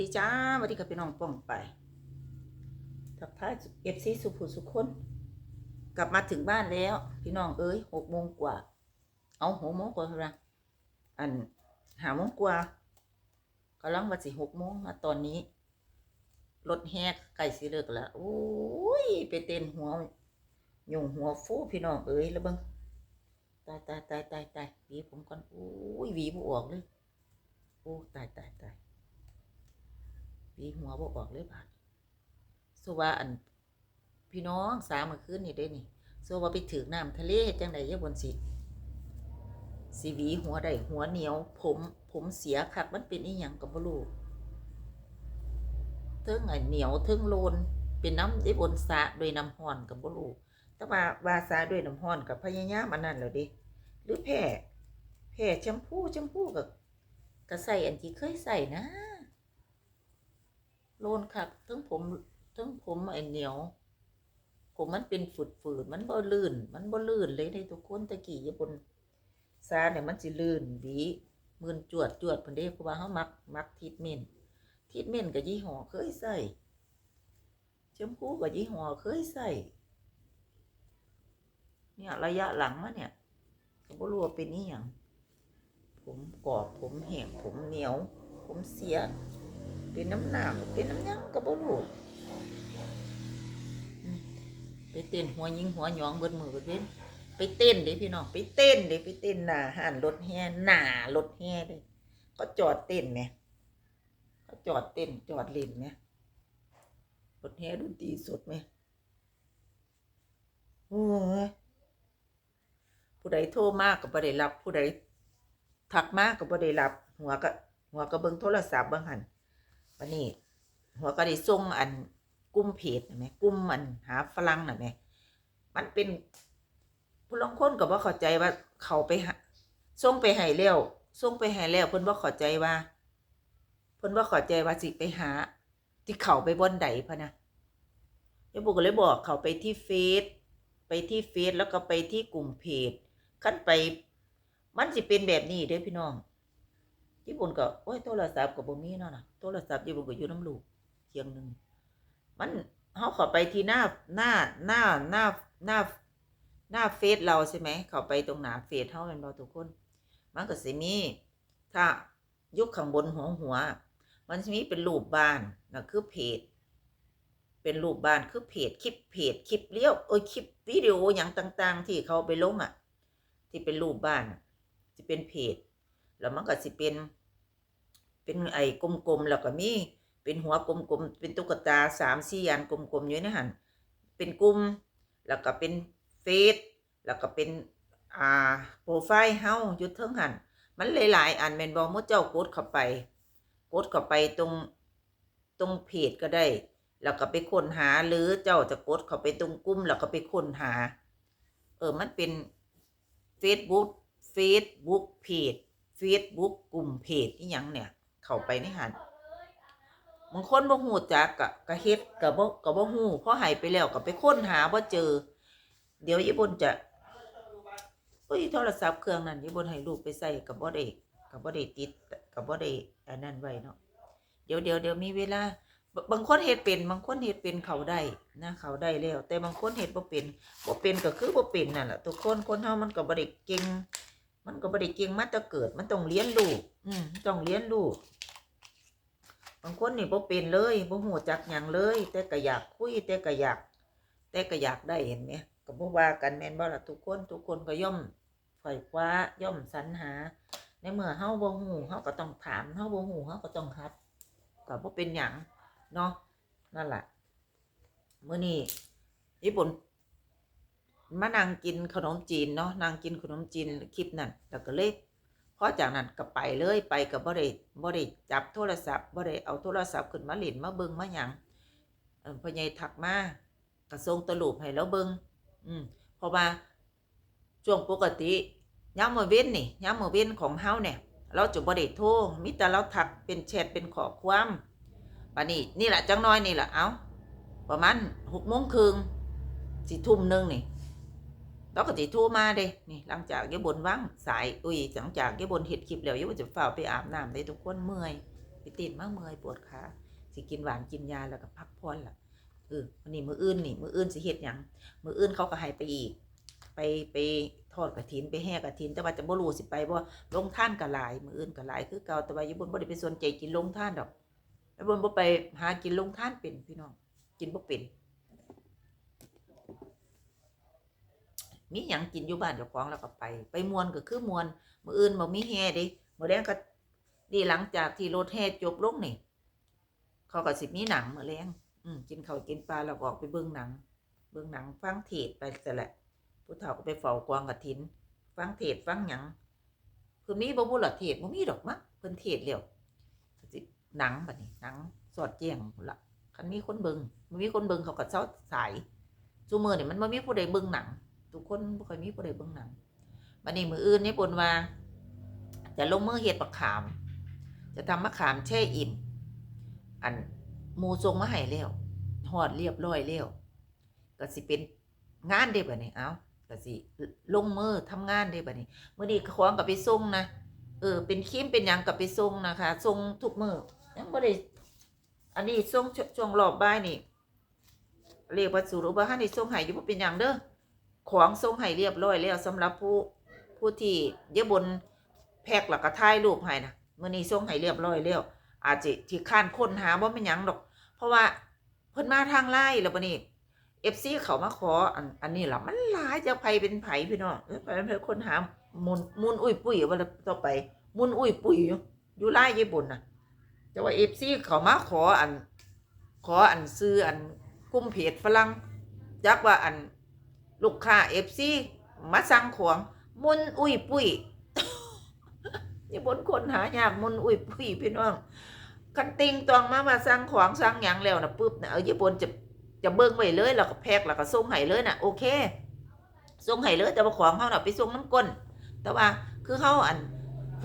ดีจ้าสวัสดีกับพี่น้องป้องไปทักทายเอฟซีสุภูสุคน กลับมาถึงบ้านแล้ว พี่น้องเอ้ยหกโมงกว่า เอาหกโมงกว่าละอันหาโมงกว่ากำลังมาสิหกโมงมาตอนนี้ รถแฮกไก่สิเลิกแล้วโอ้ย ไปเต้นหัวหยุ่งหัวฟูพี่น้องเอ้ยแล้วเบังตายตายตายตายตายวีผมก่อนโอ้ยวีบ่ออกเลยโอ้ตายตายตาย หวีหัวบ่ออกเลยบาดสว่าอัน พี่น้องสามเมื่อคืนนี่ได้นี่สว่าไปถือน้ำทะเลจังไดเยะบนสิสิหวีหัวได้หัวเหนียว ผม ผมเสียคักมันเป็นอีหยังก็บ่รู้เทิงไอเหนียวเทิงโลนเป็นน้ำได้บนสะด้วยน้ำห้อนก็บ่รู้แต่ว่าวาสระด้วยน้ำห้อนกับพยายามันนั้นแล้วดิหรือแพ้แพ้แชมพูแชมพูกับก็ใส่อันที่เคยใส่นะ โลนคักทั้งผมทั้งผมไอ้เหนียว ผมมันเป็นฝืดฝืดมันบ่ลื่น มันบ่ลื่นเลยในทุกคนตะกี้อยู่บนซาเนี่ยมันสิลื่นวีมือนจวดจวดพิ่นเด้เพราะว่าเฮามักมักทิทเมนทิทเมนต์ก็ยี่ห้อเคยใส่แชมพูก็ยี่ห้อเคยใส่เนี่ยระยะหลังมาเนี่ยก็บ่รู้ว่าเป็นอีหยังผมกรอบผมแห้งผมเหนียว ผมเสีย เป็นน้ำหนามเป็นน้ำยังก็บ่รู้ไปเต้นหัวยิงหัวหยองเบิดมือเบิดเว้นไปเต้นเด้พี่น้องไปเต้นเด้ไปเต้นหน้าห้านรถแห่หน้ารถแห่เลยก็จอดเต้นไหมก็จอดเต้นจอดเล่นไหมรถแห่ดนตรีสดไหมโอ้ยผู้ใดโทรมากก็บ่ได้รับ ผู้ใดทักมากก็บ่ได้รับ หัวก็หัวก็เบิ่งโทรศัพท์เบิ่งหัน วันนี้หัวก็ได้ส่งอันกลุ่มเพจนะแหมกลุ่มมันหาฝรั่งน่ะแหมมันเป็นผู้ลงคนก็บ่เข้าใจว่าเขาไปส่งไปให้แล้วส่งไปให้แล้วเพิ่นบ่เข้าใจว่าเพิ่นบ่เข้าใจว่าสิไปหา ที่เขาไปบนใดพะนะยายบุก็เลยบอกเขาไปที่เฟซไปที่เฟซแล้วก็ไปที่กลุ่มเพจคันไป มันสิเป็นแบบนี้เด้อพี่น้อง ญี่ปุ่นก็โอ้ยโทรศัพท์ก็บ่มีเนาะน่ะโทรศัพท์ญี่ปุ่นก็อยู่น้ำลูกเคียงหนึ่งมันเขาเข้าไปที่หน้าหน้าหน้าหน้าหน้าหน้าเฟซเราใช่ไหมเข้าไปตรงหน้าเฟซเขาเป็นบอทุกคน มันก็สิมี ถ้ายุคข้างบนหัวหัว มันจะมีเป็นรูปบ้านนะคือเพจ เป็นรูปบ้านคือเพจคลิปเพจคลิปเลี้ยวเอ้ยคลิปวิดีโออย่างต่าง ๆ ที่เขาไปลงอะ ที่เป็นรูปบ้านจะเป็นเพจ แล้วมันก็สิเป็น เป็นไอ้กลมๆแล้วก็มีเป็นหัวกลมๆเป็นตุ๊กตาสามสี่อันกลมๆอยู่ในหันเป็นกลุ่มแล้วก็เป็นเฟซแล้วก็เป็นอ่าโปรไฟล์เฮาอยู่เทิงหันมันหลายๆอันแมนบ่มื้อเจ้ากดเข้าไปกดเข้าไปตรงตรงเพจก็ได้ แล้วก็ไปค้นหาหรือเจ้าจะกดเข้าไปตรงกลุ่มแล้วก็ไปค้นหา เออมันเป็น Facebook Facebook เพจ Facebook กลุ่มเพจอีหยังเนี่ย เข้าไปในหันบางคนบ่ฮู้จักกะกะเฮ็ดกะบ่กะบ่ฮู้พอหายไปแล้วก็ไปค้นหาบ่เจอ เดี๋ยวญี่ปุ่นจะอุ้ยโทรศัพท์เครื่องนั้นญี่ปุ่นให้ลูกไปใส่ก็บ่ได้ก็บ่ได้ติดก็บ่ได้อันนั้นไว้เนาะเดี๋ยวเดี๋ยวเดี๋ยวมีเวลาบางคนเฮ็ดเป็นบางคนเฮ็ดเป็นเขาได้นะเขาได้แล้ว แต่บางคนเฮ็ดบ่เป็นบ่เป็นก็คือบ่เป็นนั่นแหละทุกคนคนเฮามันก็บ่ได้เก่งมันก็บ่ได้เก่งมาแต่เกิดมันต้องเรียนรู้อืมต้องเรียนรู้างคนนี่บ่เป็นเลยบ่ฮู้จักหยังเลย แต่ก็อยากคุยแต่ก็อยาก แต่ก็อยากได้เห็นไหมก็บ่ว่ากันแม่นบ่ล่ะทุกคนทุกคนก็ย่อมไขว่คว้าย่อมสรรหา ในเมื่อเฮาบ่ฮู้เฮาก็ต้องถามเฮาบ่ฮู้เฮาก็ต้องหัดก็บ่เป็นหยังเนาะนั่นล่ะมื้อนี้ญี่ปุ่นมานั่งกินขนมจีนเนาะนั่งกินขนมจีนคลิปนั้นแล้วก็เลย พอจากนั้นก็ไปเลยไปกับบ่ได้บ่ได้จับโทรศัพท์บ่ได้เอาโทรศัพท์ขึ้นมาเล่นมาเบิงมาหยังพ่อใหญ่ทักมาก็ส่งตลูปให้เราเบิงอืมพราะว่าช่วงปกติยามมื้อเว้นนี่ยามมื้อเว้นของเฮาเนี่ย เราจะบ่ได้โทรมีแต่เราทักเป็นแชทเป็นขอความบัดนี้นี่แหละจังน้อยนี่แหละเอาประมาณ6:30นสิทุ่มหนึงนี่ เราก็สิโทรมาเด้นี่หลังจากยายบนว่างสายอุ้ยหลังจากยายบนเห็ดคลิปแล้วยายบนจะฝ้าไปอาบน้ำได้ทุกคนเมื่อยไปตีนมาเมื่อยปวดขาสิกินหวานกินยาแล้วก็พักผ่อนล่ะเออวันนี้มืออื่นนี่มืออื่นสิเฮ็ดหยังมืออื่นเขาก็ให้ไปอีก ไปไปทอดกระถินไปแห่กระถินแต่ว่าจะบ่รู้สิไปบ่ลงท่านก็หลาย มืออื่นก็หลายคือเก่าแต่ว่ายบนบ่ได้ไปสนใจกินลงท่านดอกแล้วบนบ่ไปหากินลงท่านเป็นพี่น้องกินบ่เป็น มีหยังกินอยู่บ้านเจ้าของแล้วก็ไป ไปมวนก็คือมวนมืออื่นบ่มีแห่ด้มื้อแลงก็นี่หลังจากที่รถแห่จบลงนี่เขาก็สิมีหนังมือแลงอืมกินข้าวกินปลาแล้วก็ออกไปเบิ่งหนัง เบิ่งหนังฟังเทศไปซะแหละผู้เฒ่าก็ไปเฝ้ากวางกฐิน ฟังเทศฟังหยังเพิ่นมีบ่บุล่ะเทศบ่มีดอกมั้งเพิ่นเทศน์แล้วสิหนังบัดนี้หนังสอดแจ้งละคันมีคนเบิ่งบ่มีคนเบิ่งเขาก็เซาสายซุมื้อนี่ยมันบ่มีผู้ใดเบิ่งหนัง ทุกคนบ่ค่อยมีผู้ใดเบิ่งหนังบัดนี้มืออื่นนี่บนว่าจะลงมือเฮ็ดบักขาม จะทำมะขามแช่อิ่ม อันหมูทรงมาให้แล้วหอดเรียบร้อยแล้วก็สิเป็นงานเด้บัดนี้เอ้าก็สิลงมือทำงานเด้บัดนี้มื้อนี้ของก็ไปส่งนะเออเป็นครีมเป็นหยังก็ไปส่งนะคะส่งทุกมือยังบ่ได้อันนี้ส่งช่วงรอบบ่ายนี่เรียกว่าสูรุบ่ทันได้ส่งให้อยู่บ่เป็นหยังเด้อ ของส่งให้เรียบร้อยแล้วสำหรับผู้ผู้ที่เยบนแพ็คแล้วก็ถ่ายรูปให้นะมื้อนี้ส่งให้เรียบร้อยแล้วอาจจะที่ข้านค้นหาว่าเป็นหยังดอก เพราะว่าเพิ่นมาทางไล่แล้วบัดนี้เอฟซีเขามาขออันอันนี้ล่ะมันหลายจะไผเป็นไผพี่น้องไปเป็นคนหามุนมุนอุ้ยปุ้ยว่าต่อไป มุนอุ้ยปุ้ยอยู่ไล่ญี่ปุ่นน่ะแต่ว่าเอฟซีเขามาขออัน ขออันซื้ออันกลุ่มเพจฝรั่งจักว่าอัน ลูกค้าเอฟซีมาสั่งของมุนอุ้ยปุ้ยญี่ปุ่นคนหายากมุนอุ้ยปุ้ยพี่น้องคันติงตองมามาสั่งของสั่งหยังแล้วนะปุ๊บนะเอาญี่ปุ่นจะจะเบิ่งไว้เลยแล้วก็แพ็คแล้วก็ส่งให้เลยนะโอเคส่งให้เลยแต่ว่าของเขาน่ะไปส่งน้ำก้นแต่ว่าคือเขาอัน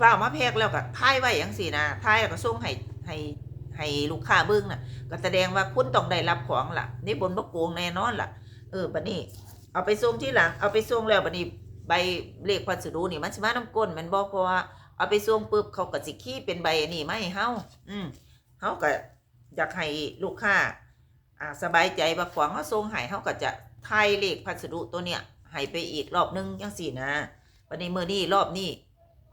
ฝ้ามาแพ็คแล้วก็ถ่ายไว้อย่างสี่นะถ่ายแล้วก็ส่งให้ให้ให้ลูกค้าเบิ่งน่ะ ก็แสดงว่าคุณต้องได้รับของล่ะ นี่บนบ่โกงแน่นอนล่ะ เออบัดนี้ เอาไปส่งที่หลังเอาไปส่งแล้วบัดนี้ใบเลขพัสดุนี่มันสิมาน้ำก้นมันบอกเพราะว่าเอาไปส่งปุ๊บเขาก็สิขี้เป็นใบนนี้มาให้เฮาอืมเขาก็อยากให้ลูกค้าอ่าสบายใจว่าของเขาส่งให้เขาก็จะทายเลขพัสดุตัวเนี้ยให้ไปอีกรอบนึงจังสี่นะวันนี้มือนี้รอบนี้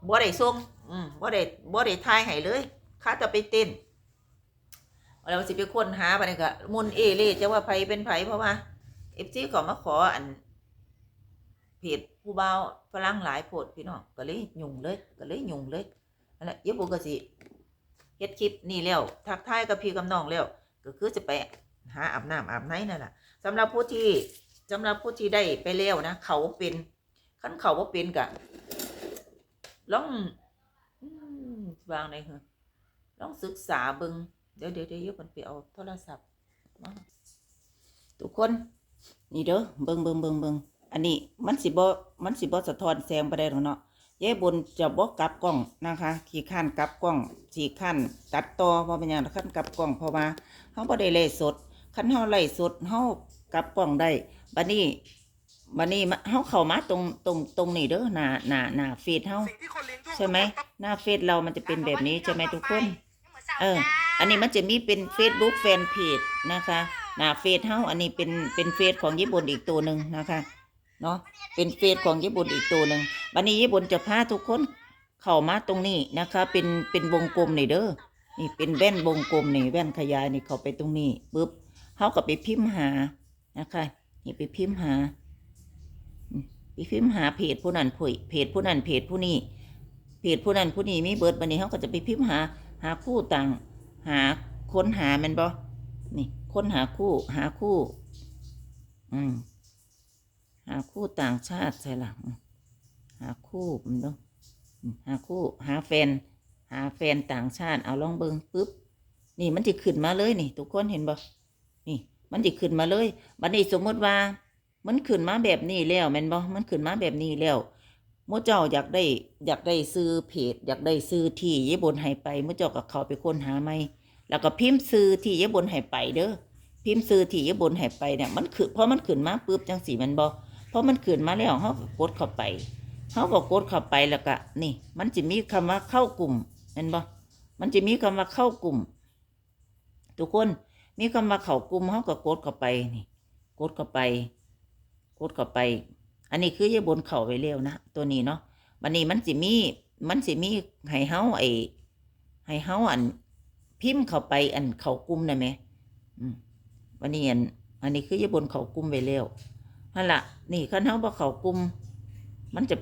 บ่ได้ส่งอืมบ่ได้บ่ได้ทายให้เลยข้าจะไปเต้นเราสิไปค้นหาบัดนี้ก็มุนเอเล่จะว่าไผเป็นไผเพราะว่า เอฟซีเขามาขออันเพจผู้บ่าฝรั่งหลายโพดพี่น้องก็เลยยุ่งเลยก็เลยยุ่งเลยนั่นแหละเดี๋ยวผมก็สิเฮ็ดคลิปนี่แล้วทักทายกับพี่กับน้องแล้วก็คือจะไปหาอาบน้ำอาบไหนนั่นแหละสำหรับผู้ที่สำหรับผู้ที่ได้ไปแล้วนะเขาเป็นขั้นเขาว่าเป็นกะลองอวางไหนเหรอลองศึกษาเบิงเดี๋ยวเดี๋ยวเดี๋ยวมันไปเอาโทรศัพท์มาทุกคน นี่เด้อเบิงเบิงเบิงเบิงอันนี้มันสิบ่มันสิบ่สะท้อนแสงไปได้หรอกเนาะยายบนจะบอกกลับกล้องนะคะขี่ขั้านกลับกล้องขี่ขั้านตัดต่อเพราะเป็นอย่างขั้นกลับกล้องเพราะว่าเขาบ่ได้ไล่สดขั้นเขาไล่สดเขากลับกล้องได้บัดนี้บัดนี้มาเขาเข้ามาตรงตรงตรงนี้เด้อหน้าหน้าหน้าเฟซเขาใช่ไหมหน้าเฟซเรามันจะเป็นแบบนี้ใช่ไหมทุกคน เออ อันนี้มันจะมีเป็น Facebook แฟนเพจนะคะ หน้าเฟซเฮาอันนี้เป็นเป็นเฟซของญี่ปุ่นอีกตัวหนึ่งนะคะเนาะเป็นเฟซของญี่ปุ่นอีกตัวหนึ่งบันนี้ญี่ปุ่นจะพาทุกคนเข้ามาตรงนี้นะคะ เป็นเป็นวงกลมนี่เด้อนี่เป็นแว่นวงกลมนี่แว่นขยายนี่เข้าไปตรงนี้ปุ๊บเฮาก็ไปพิมพ์หานะคะนี่ไปพิมพ์หาไปพิมพ์หาเพจผู้นั้นผู้เพจผู้นั้นเพจผู้นี้เพจผู้นั้นผู้นี้มีเบิร์ดบันนี้เฮาก็จะไปพิมพ์หาหาคู่ต่างหาค้นหาแมันบ่ ค้นหาคู่หาคู่ อืม หาคู่ต่างชาติใช่ละอืมหาคู่มันเนาะอืมหาคู่ หาแฟน หาแฟนต่างชาติเอาลองเบิงปุ๊บนี่มันจะขึ้นมาเลยนี่ ทุกคนเห็นบ่นี่ มันจะขึ้นมาเลยบัดนี้สมมติว่า มันขึ้นมาแบบนี้แล้วแม่นบ่มันขึ้นมาแบบนี้แล้วมู่เจ้าอยากได้อยากได้ซื้อเพจอยากได้ซื้อที่ญี่ปุ่นให้ไปมู่เจ้าก็เขาไปค้นหาไหม แล้วก็พิมพ์ซื้อที่ญี่ปุ่นให้ไปเด้อพิมพ์ซื้อที่ญี่ปุ่นให้ไปเนี่ยมันคือพอมันขึ้นมาปุ๊บจังสีมันบ่พอมันขึ้นมาแล้วเฮาก็กดเข้าไปเฮาก็กดเข้าไปแล้วก็นี่ มันจะมีคำว่าเข้ากลุ่มแม่นบ่มันจะมีคำว่าเข้ากลุ่ม ทุกคนมีคำว่าเข้ากลุ่มเขาก็กดเข้าไปนี่กดเข้าไปกดเข้าไป อันนี้คือยายบนเข่าไปเร็วนะตัวนี้เนาะวันนี้มันสิมีมันสิมีให้เฮาไอให้เฮาอัน พิมพ์เข้าไปอันเขากลุ่มได้ไหมอืมวันนี้อันอันนี้คือยายบนเขากลุ่มไปเร็วนั่นละนี่คันเฮาบ่เขากลุ่มมันจะ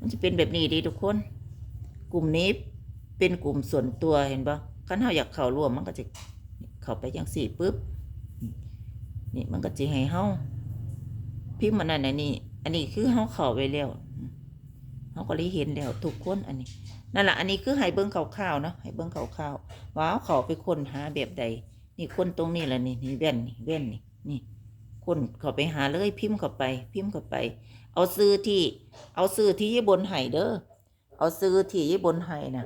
มันจะเป็นแบบนี้ดีทุกคน กลุ่มนี้เป็นกลุ่มส่วนตัวเห็นปะคันเฮาอยากเข้าร่วมมันก็จะเข้าไปอย่างสี่ปุ๊บนี่มันก็จะให้เฮาพิมพ์มันนั่นอันนี้ อันนี้คือเฮาเข้าไปแล้วเฮาก็เลยเห็นแล้วทุกคนอันนี้ นั่นแหละอันนี้คือให้เบิ่งคร่าวๆเนาะให้เบิ่งคร่าวๆว่าเอาเขาไปคนหาแบบใด นี่คนตรงนี้แหละนี่นี่แว่นนี่แว่นนี่นี่คนเขาไปหาเลยพิมพ์เข้าไป พิมพ์เข้าไป เอาซื้อที่ เอาซื้อที่ยี่บนไห้เด้อเอาซื้อที่ยี่บนไห้นะ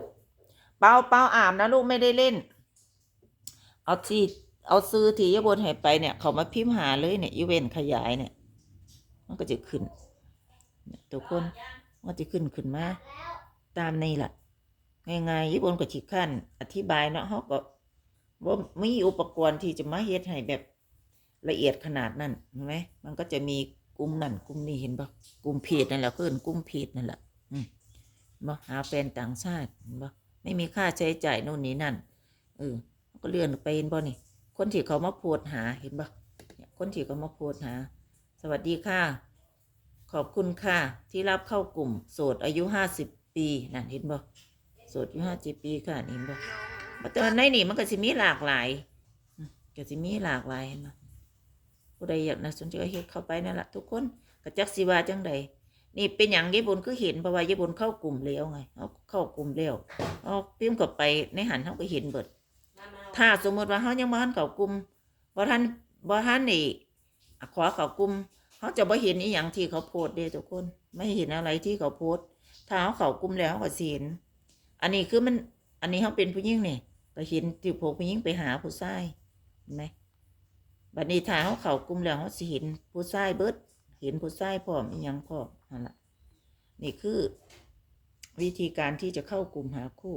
เปล่าเปล่าอาบนะลูกไม่ได้เล่น เอาที่เอาซื้อที่ยี่บนไห้ไปเนี่ย เขามาพิมพ์หาเลยเนี่ยอีเวนขยายเนี่ย มันก็จะขึ้นเนี่ยทุกคนมันจะขึ้นขึ้นมา ตามนี่แหละง่ายๆยี่บนก็ฉีกขั้นอธิบายเนาะเขาก็ว่ามีอุปกรณ์ที่จะมาเฮ็ดให้แบบละเอียดขนาดนั้นเห็นไหมมันก็จะมีกลุ่มนั่นกลุ่มนี้เห็นปะกลุ่มเพจนั่นแหละก็เป็นกลุ่มเพจนั่นแหละอืมาหาแฟนต่างชาติเห็นปะไม่มีค่าใช้จ่ายโน่นนี่นั่นเออก็เลื่อนไปเห็นปะนี่ คนที่เขามาโพสต์หาเห็นปะคนที่เขามาโพสต์หา สวัสดีค่ะ ขอบคุณค่ะ ที่รับเข้ากลุ่ม โสดอายุห้าสิบ ปีนั่นเห็นบ่โสดอายุห้าสิบปีค่ะนี่เห็นบ่แต่ว่าในนี่มันก็สิมีหลากหลายก็สิมีหลากหลายเห็นบ่ผู้ใดอยากนะสนใจก็เฮ็ดเข้าไปนั่นแหละทุกคนกระจักสิว่าจังใดนี่เป็นอย่างญี่ปุ่นคือเห็นเพราะว่าญี่ปุ่นเข้ากลุ่มแล้วไงเขาเข้ากลุ่มแล้วเอาพิมพ์เข้าไปในหันเขาก็เห็นเบิด ถ้าสมมติว่าเขายังบ่ทันเข้ากลุ่มบ่ทันบ่ทันนี่ขอเข้ากลุ่มเขาจะไม่เห็นอีหยังที่เขาโพสต์เด้ทุกคน ไม่เห็นอะไรที่เขาโพสต์ เขาเขากุมแล้วก็เห็น อันนี้คือมัน อันนี้เขาเป็นผู้หญิงเนี่ยก็เห็นที่พวกผู้หญิงไปหาผู้ชายเห็นไหมบัดนี้ถ้าเขากุมแล้วเขาเห็นผู้ชายเบิด เห็นผู้ชายพร้อมอีหยังพร้อมนั่นแหละนี่คือวิธีการที่จะเข้ากลุ่มหาคู่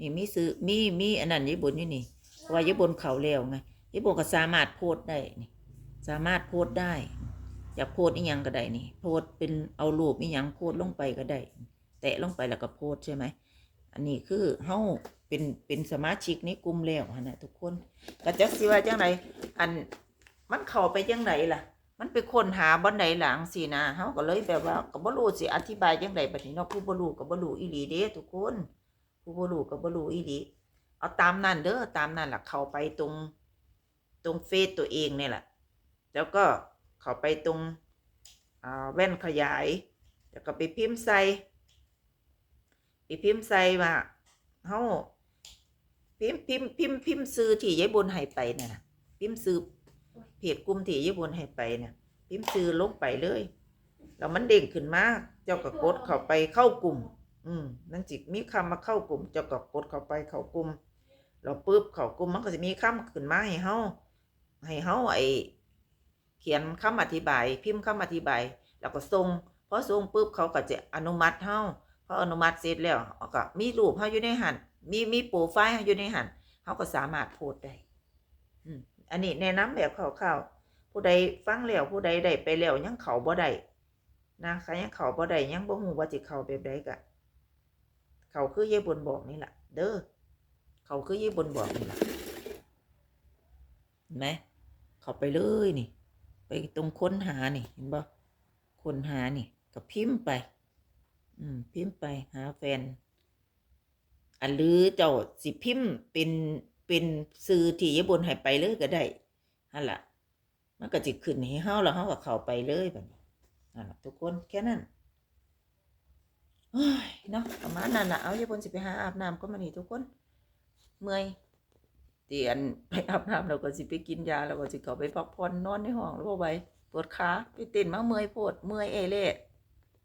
นี่มีซื้อมีมีอันนั้นญี่ปุ่นนี่นี่เพราะว่าญี่ปุ่นเขาแล้วไงญี่ปุ่นก็สามารถโพสได้นี่สามารถโพสได้ อยากโพสอีหยังก็ได้นี่ โพสเป็นเอารูปอีหยังโพสลงไปก็ได้ แตะลงไปแล้วก็โพสใช่ไหม อันนี้คือเฮาเป็นเป็นสมาชิกในกลุ่มแล้วนะทุกคนก็จักสิว่าจังไดอันมันเข้าไปจังไดล่ะ มันไปค้นหาบ่ไหนหลังสินะเฮาก็เลยแบบว่าก็บ่รู้สิอธิบายจังไดบัดนี้เนาะผู้บ่รู้ก็บ่รู้อีหลีเด้ทุกคน ผู้บ่รู้ก็บ่รู้อีหลีเอาตามนั้นเด้อตามนั้นล่ะเข้าไปตรง ตรงเฟซตัวเองเนี่ยแหละแล้วก็ เข้าไปตรงแว่นขยาย แล้วก็ไปพิมพ์ใส่ไปพิมพ์ใส่ว่าเฮาพิมพ์พิมพ์พิมพ์พิมพ์ซื้อที่ยายบุญให้ไปเนี่ยนะพิมพ์ซื้อเพจกลุ่มที่ยายบุญให้ไปเนี่ยพิมพ์ซื้อลงไปเลยแล้วมันเด้งขึ้นมาเจ้าก็กดเข้าไปเข้ากลุ่ม อืมนั่นจิมีคำมาเข้ากลุ่ม เจ้าก็กดเข้าไปเข้ากลุ่มเราปุ๊บเข้ากลุ่มมันก็จะมีคำขึ้นมาให้เฮาให้เฮาไอ เขียนคำอธิบาย พิมพ์คำอธิบาย แล้วก็ส่งพอส่งปุ๊บเขาก็จะอนุมัติเฮาพออนุมัติเสร็จแล้วเขาก็มีรูปเฮาอยู่ในหันมีมีโปรไฟล์เฮาอยู่ในหันเฮาก็สามารถโพสได้อันนี้แนะนำแบบคร่าวๆผู้ใดฟังแล้วผู้ใดได้ไปแล้วยังเขาบ่ได้นะคะยังเขาบ่ได้ยังบ่ฮู้ว่าสิเขาแบบใดก็เขาคือเย่บนบอกนี่แหละเด้อเขาคือเย่บนบอกนี่แหละเห็นไหมเขาไปเลยนี่ ไปตรงค้นหานี่เห็นบ่ค้นหานี่ก็พิมพ์ไป อืม พิมพ์ไปหาแฟนอันหรือเจ้าสิพิมพ์เป็นเป็นสื่อที่ยายบนให้ไปเลยก็ได้นั่นล่ะมันก็จะขึ้นให้เฮาแล้วเฮาก็เข้าไปเลยแบบนี้นั่นล่ะทุกคนแค่นั้นเฮ้ยเนาะประมาณนั้นล่ะเอายายบนสิไปหาอาบน้ำก็มานี่ทุกคน เมื่อย เตียนไปอาบน้ำเราก็สิไปกินยาเราก็สิเขาไปพักผ่อนนอนในห้องเราไปปวดขาไปเต้นมาเมื่อยปวดเมื่อยเอเล่